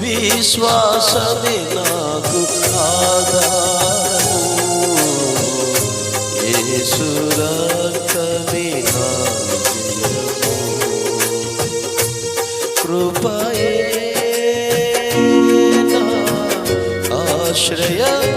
విశ్వాసమే నాకు ఆధారము. యేసురాకమే నా విజయము. కృపయే నా ఆశ్రయము.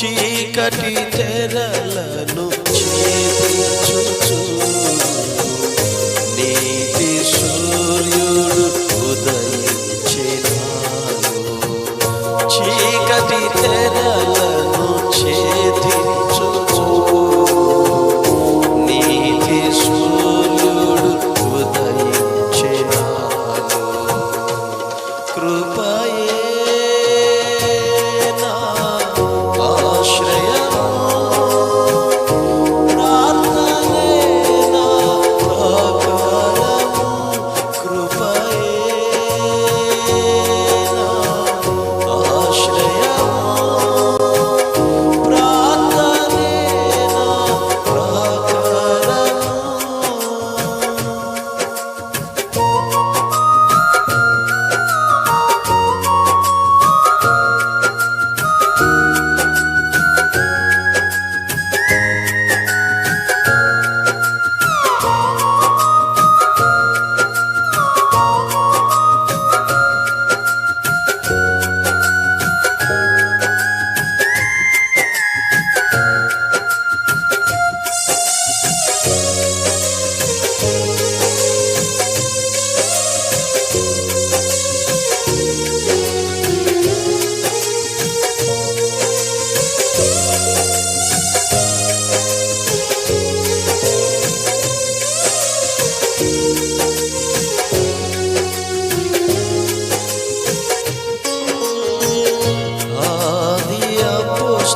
చీకటి తెరలను ఛేదించుచు నీతి సూర్యుడు ఉదయించినాడు చీకటి తెరలను ఛేదించుచు నీతి సూర్యుడు ఉదయించినాడు. కృపయే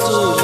understood.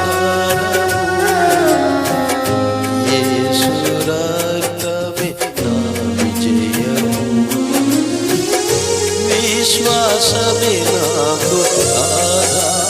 विश्वास बिना आधा।